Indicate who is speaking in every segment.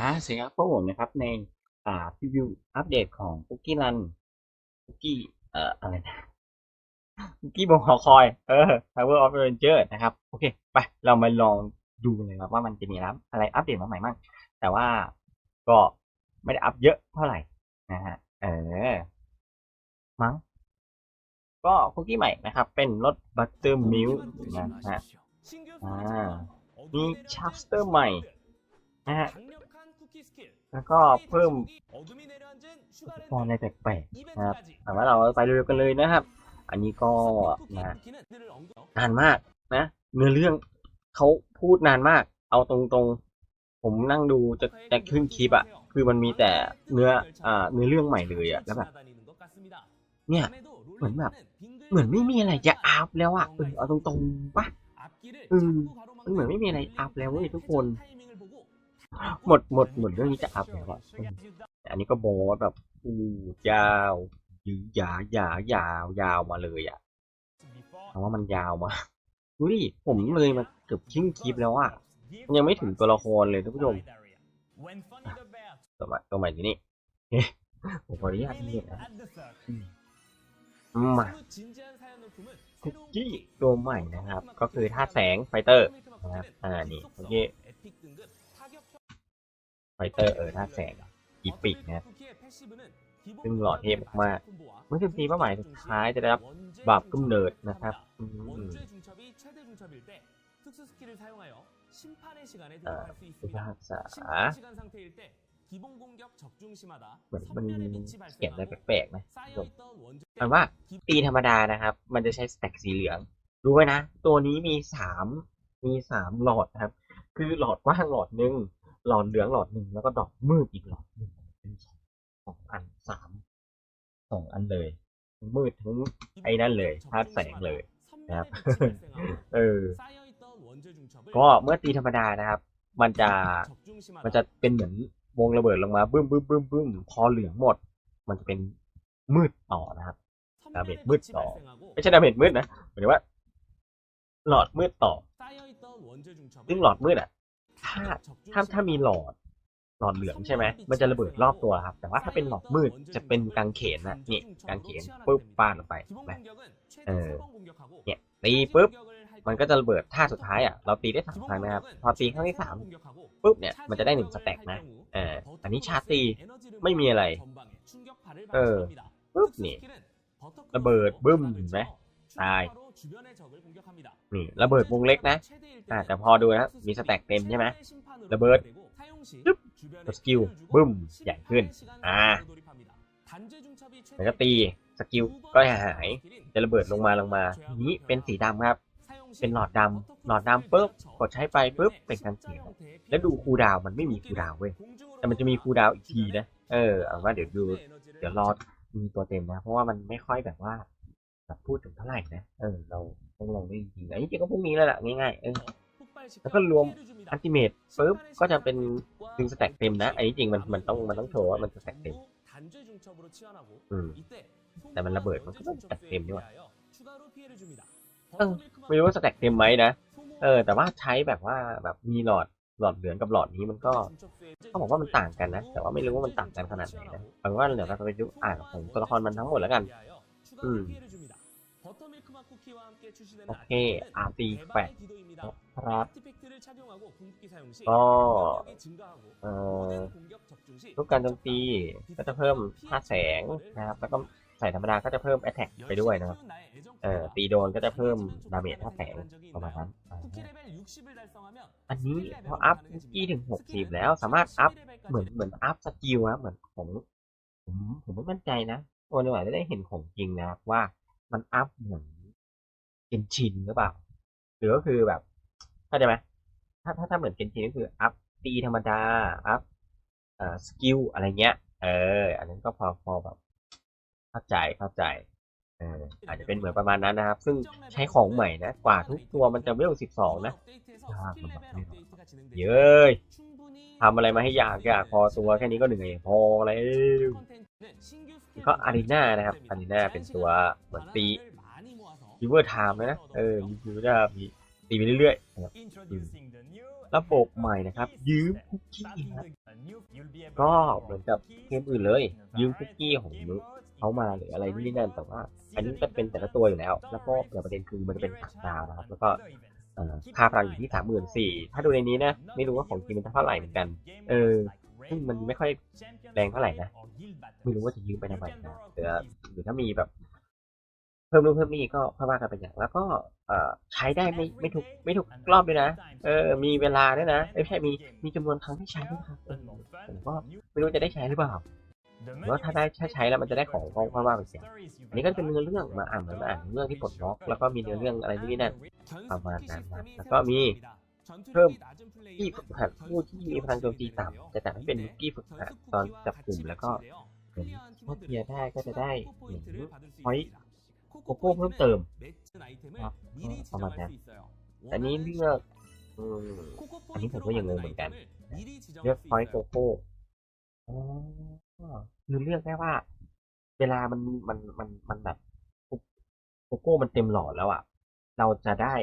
Speaker 1: อ่าสวัสดีครับพวกผมนะครับในอ่าพรีวิวอัปเดตของคุกกี้รันคุกกี้เอ่ออะไรนะคุกกี้บงหอคอยเออ Tower of Ranger นะครับ โอเค ไป เรามาลองดูเลยครับว่ามันจะมีรับอะไรอัปเดตมาใหม่บ้างแต่ว่าก็ไม่ได้อัปเยอะเท่าไหร่นะฮะเออ มั้ง ก็คุกกี้ใหม่นะครับ เป็นรสบัตเตอร์มิลนะฮะอ่ามีชาร์สเตอร์ใหม่นะฮะ แล้วก็เพิ่มอุปกรณ์อะไรแปลกๆนะครับแต่ว่าเราไปเร็วๆกันเลยนะครับ อันนี้ก็นะนานมากนะ เนื้อเรื่องเขาพูดนานมาก เอาตรงๆ ผมนั่งดูจะจะขึ้นคลิปอะคือมันมีแต่เนื้ออ่าเนื้อเรื่องใหม่เลยอะแล้วแบบเนี่ยเหมือนแบบ เหมือนไม่มีอะไรจะอัพแล้วอะเออเอาตรงๆปะ
Speaker 2: อืม
Speaker 1: มันเหมือนไม่มีอะไรอัพแล้วเว้ยทุกคน หมดหมดหมดเรื่องนี้จะอัพแล้วอะอันนี้ก็บอกว่าแบบอู้ยาวยืดยายายาวยาวมาเลยอะเพราะว่ามันยาวมาดูดิผมเลยมาเกือบครึ่งคลิปแล้วอะมันยังไม่ถึงตัวละครเลยท่านผู้ชมตัวใหม่ตัวใหม่ที่นี่ผมขออนุญาตนี่นะมาคุกกี้ตัวใหม่นะครับ ก็คือธาแสงไฟเตอร์นะครับอ่านี่โอเค ไฟเตอร์เออธาตุแสงอีปิกนะซึ่งหล่อเทพมากๆเมื่อถึงปีเป้าหมายสุดท้ายจะได้รับบาปกำเนิดนะครับอืม
Speaker 2: 아,
Speaker 1: พิพาษา
Speaker 2: เหมือนมัน
Speaker 1: เขียนอะไรแปลกๆนะ
Speaker 2: จบ
Speaker 1: มันว่าตีธรรมดานะครับ มันจะใช้สแต็กสีเหลืองดูไว้นะ ตัวนี้มีสามมีสามหลอดนะครับ คือหลอดกว้างหลอดหนึ่ง หลอดเหลืองหลอดหนึ่งแล้วก็ดอกมืดอีกหลอดหนึ่งเป็นสองสองอันสามสองอันเลย มืดทั้งไอ้นั่นเลยธาตุแสงเลยนะครับเออก็เมื่อตีธรรมดานะครับ มันจะมันจะเป็นเหมือนวงระเบิดลงมาบึ้มบึ้มบึ้มบึ้มพอเหลืองหมด มันจะเป็นมืดต่อนะครับดาเมจมืดต่อ ไม่ใช่ดาเมจมืดนะหมายถึงว่า หลอดมืดต่อ ซึ่งหลอดมืดอะ ถ้าถ้าถ้ามีหลอดหลอดเหลืองใช่ไหมมันจะระเบิดรอบตัวครับ แต่ว่าถ้าเป็นหลอดมืดจะเป็นกางเขนนะนี่กางเขนปุ๊บปาดลงไปเห็นไหมเออเนี่ยตีปุ๊บมันก็จะระเบิดท่าสุดท้ายอะเราตีได้สามครั้งนะครับพอตีครั้งที่สามปุ๊บเนี่ยมันจะได้หนึ่งสแต็กนะเอออันนี้ชาร์จตีไม่มีอะไร เออปุ๊บนี่ระเบิดบึ้มเห็นไหม ตายนี่ระเบิดวงเล็กนะอ่าแต่พอดูนะมีสแต็กเต็มใช่ไหมระเบิดปึ๊บกดสกิลบึ้มใหญ่ขึ้นอ่าแล้วก็ตีสกิลก็หายจะระเบิดลงมาลงมาทีนี้เป็นสีดำครับ เป็นหลอดดำหลอดดำปุ๊บกดใช้ไปปุ๊บเป็นการเขียนแล้วดูคูลดาวน์มันไม่มีคูลดาวน์เว้ยแต่มันจะมีคูลดาวน์อีกทีนะ เออเอาว่าเดี๋ยวดูเดี๋ยวรอดูตัวเต็มนะ เพราะว่ามันไม่ค่อยแบบว่า แบบพูดถึงเท่าไหร่นะ เออ เราต้องลองได้จริงๆนะจริงๆก็พวกนี้แล้วล่ะง่ายๆเออแล้วก็รวมอัลติเมทปุ๊บก็จะเป็นดึงสแต็กเต็มนะ อันนี้จริงมันมันต้องมันต้องโชว์ว่ามันสแต็กเต็มอืมแต่มันระเบิดมันก็ต้องสแต็กเต็มด้วยเออไม่รู้ว่าสแต็กเต็มไหมนะ เออ แต่ว่าใช้แบบว่าแบบมีหลอดหลอดเหลืองกับหลอดนี้มันก็เขาบอกว่ามันต่างกันนะ แต่ว่าไม่รู้ว่ามันต่างกันขนาดไหนนะเอาเป็นว่าเดี๋ยวเราไปดูอ่านของตัวละครมันทั้งหมดแล้วกัน อืม โอเคอาร์ตีแปดครับก็เอ่อทุกการโจมตีก็จะเพิ่มค่าแสงนะครับแล้วก็ใส่ธรรมดาก็จะเพิ่ม attack ไปด้วยนะครับเอ่อตีโดนก็จะเพิ่มดาเมจท่าแสงประมาณนั้นอันนี้พออัพกี้ถึงหกสิบแล้วสามารถอัพเหมือนเหมือนอัพสกิลนะเหมือนผมผมผมไม่มั่นใจนะตัวหนึ่อาจจะได้เห็นของจริงนะครับว่ามันอัพเหมือน เกนชินหรือเปล่า หรือก็คือแบบเข้าใจไหมถ้าถ้าถ้าเหมือนเกนชินก็คืออัพตีธรรมดาอัพเอ่อสกิลอะไรเงี้ย เออ อันนั้นก็พอพอแบบเข้าใจเข้าใจเอออาจจะเป็นเหมือนประมาณนั้นนะครับ ซึ่งใช้ของใหม่นะ กว่าทุกตัวมันจะเวลสิบสองนะยากลำบากเย้ยทำอะไรมาให้ยากยากพอตัวแค่นี้ก็เหนื่อยพอแล้วก็อารีนานะครับอารีนาเป็นตัวเหมือนตี ริเวอร์ไทม์เลยนะ เออมีริเวอร์มีตีไปเรื่อยๆนะครับอืมระบบใหม่นะครับ ยืมคุกกี้ครับก็เหมือนกับเกมอื่นเลย ยืมคุกกี้ของเขามาหรืออะไรนี่นั่นแต่ว่า อันนี้จะเป็นแต่ละตัวอยู่แล้ว แล้วก็แต่ประเด็นคือมันจะเป็นสามดาวนะครับ แล้วก็เอ่อค่าพลังอยู่ที่สามหมื่นสี่ถ้าดูในนี้นะ ไม่รู้ว่าของจริงมันเท่าไหร่เหมือนกัน เออซึ่งมันไม่ค่อยแรงเท่าไหร่นะ ไม่รู้ว่าจะยืมไปทำไมนะหรือหรือถ้ามีแบบเพิ่มนู่นเพิ่มนี่ก็ค่อยว่ากันไปอย่างแล้วก็ใช้ได้ไม่ไม่ทุกไม่ทุกรอบด้วยนะ เออมีเวลาด้วยนะไม่ใช่มีมีจำนวนครั้งที่ใช้ด้วยครับผมก็ไม่รู้จะได้ใช้หรือเปล่าหรือว่าถ้าได้ถ้าใช้แล้วมันจะได้ของก็ค่อว่าไปเสียอันนี้ก็เป็นเนื้อเรื่องมาอ่านเหมือนมาอ่านเรื่องที่ปลดล็อกแล้วก็มีเนื้อเรื่องอะไรนี่นั่นประมาณนั้นนะแล้วก็มีเพิ่มที่ฝึกหัดผู้ที่มีพลังโจมตีต่ำจะแต่ให้เป็นกี้ฝึกหัดตอนจับกลุ่มแล้วก็เหมือนถ้าเทียร์ได้ก็จะได้หมือนพอยต์ โกโก้เพิ่มเติมครับก็ประมาณนั้นอันนี้เลือกอืม
Speaker 2: อันนี้ผมก็ยังงงเหมือนกัน
Speaker 1: เลือกพอยต์โกโก้อ๋อคือเลือกได้ว่า เวลามันมันมันมันแบบโกโก้มันเต็มหลอดแล้วอะ เราจะได้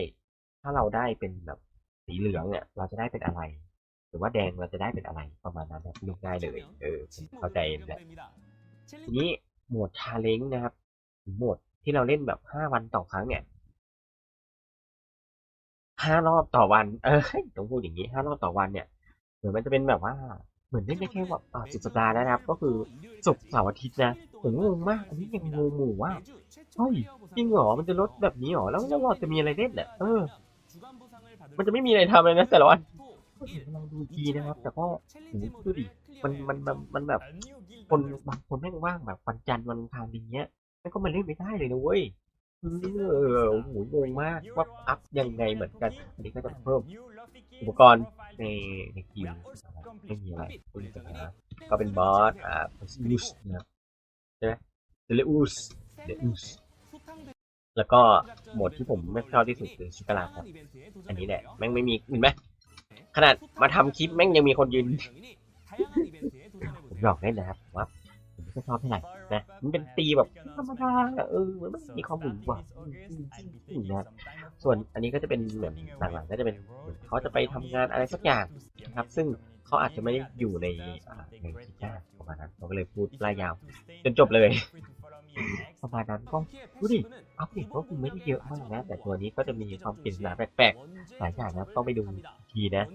Speaker 1: ถ้าเราได้เป็นแบบสีเหลืองเนี่ย เราจะได้เป็นอะไร หรือว่าแดงเราจะได้เป็นอะไรประมาณนั้นแบบเลือกได้เลย เออผมเข้าใจแหละทีนี้โหมดชาเลนจ์นะครับหรือโหมด ที่เราเล่นแบบห้าวันต่อครั้งเนี่ยห้ารอบต่อวัน เออต้องพูดอย่างนี้ห้ารอบต่อวันเนี่ย เหมือนมันจะเป็นแบบว่า เหมือนเล่นได้แค่แบบอ่าสุดสัปดาห์นะครับ ก็คือศุกร์เสาร์อาทิตย์นะผมงงมากอันนี้ยังงงหมู่ว่าเฮ้ยจริงเหรอมันจะลดแบบนี้หรอแล้วแล้วเราจะมีอะไรเล่นเนี่ยเออ มันจะไม่มีอะไรทำเลยนะแต่ละวันก็เห็นเราดูดีนะครับ แต่ก็โหดูดิมันมันมันมันแบบคนบางคนแม่งว่างแบบวันจันทร์วันอังคารอย่างเงี้ย แม่งก็มาเล่นไม่ได้เลยนะเว้ยเออโอ้โหงงมากว่าอัพยังไงเหมือนกันอันนี้ก็จะเพิ่มอุปกรณ์ในในเกีมไม่มีอะไรไม่มีปัญหาก็เป็นบอสอ่าลูสนะครับใช่ไหมเดลอูสเดลอูสแล้วก็โหมดที่ผมไม่ชอบที่สุดคือชิคาราครับอันนี้แหละแม่งไม่มีเห็นไหมขนาดมาทำคลิปแม่งยังมีคนยืนผมหยอกเล่นนะครับผมว่าผม ไม่ค่อยชอบเท่าไหร่นะมันเป็นตีแบบธรรมดาอะเออมันไม่มีความหวือหวานะส่วนอันนี้ก็จะเป็นเหมือนหลังๆก็จะเป็นเหมือนเขาจะไปทำงานอะไรสักอย่างนะครับ ซึ่งเขาอาจจะไม่ได้อยู่ในอ่าในคลิปหน้าประมาณนั้นเขาก็เลยพูดไล่ยาวจนจบเลย ประมาณนั้นก็ดูดิอัปเดตก็คือไม่ได้เยอะมากนะ แต่ตัวนี้ก็จะมีความปริศนาแปลกๆหลายอย่างนะต้องไปดูอีกทีนะ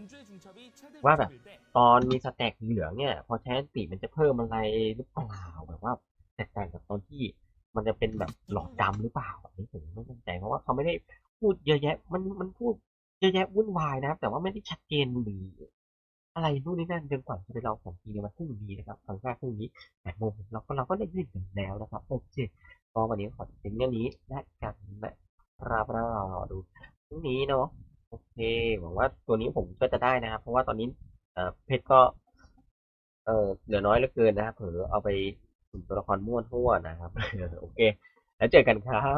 Speaker 1: ว่าแบบตอนมีสแต็กสีเหลืองเนี่ย พอใช้อันติมันจะเพิ่มอะไรหรือเปล่าแบบว่าแตกต่างจากตอนที่มันจะเป็นแบบหลอดดำหรือเปล่าอันนี้ผมไม่แน่ใจเพราะว่าเขาไม่ได้พูดเยอะแยะ มันมันพูดเยอะแยะวุ่นวายนะครับแต่ว่าไม่ได้ชัดเจนหรือ อะไรนู่นนี่นั่นจนกว่าจะไปลองของจริงในวันพรุ่งนี้นะครับครั้งแรกพรุ่งนี้แปดโมงเราก็เราก็ได้เล่นกันแล้วนะครับโอเคก็วันนี้ขอเป็นเรื่องนี้และกันนะครับเราดูพรุ่งนี้เนาะโอเคหวังว่าตัวนี้ผมก็จะได้นะครับ เพราะว่าตอนนี้เอ่อเพชรก็ เออเหลือน้อยเหลือเกินนะครับเผลอเอาไปสุ่มตัวละครมั่วทั่วนะครับโอเค แล้วเจอกันครับ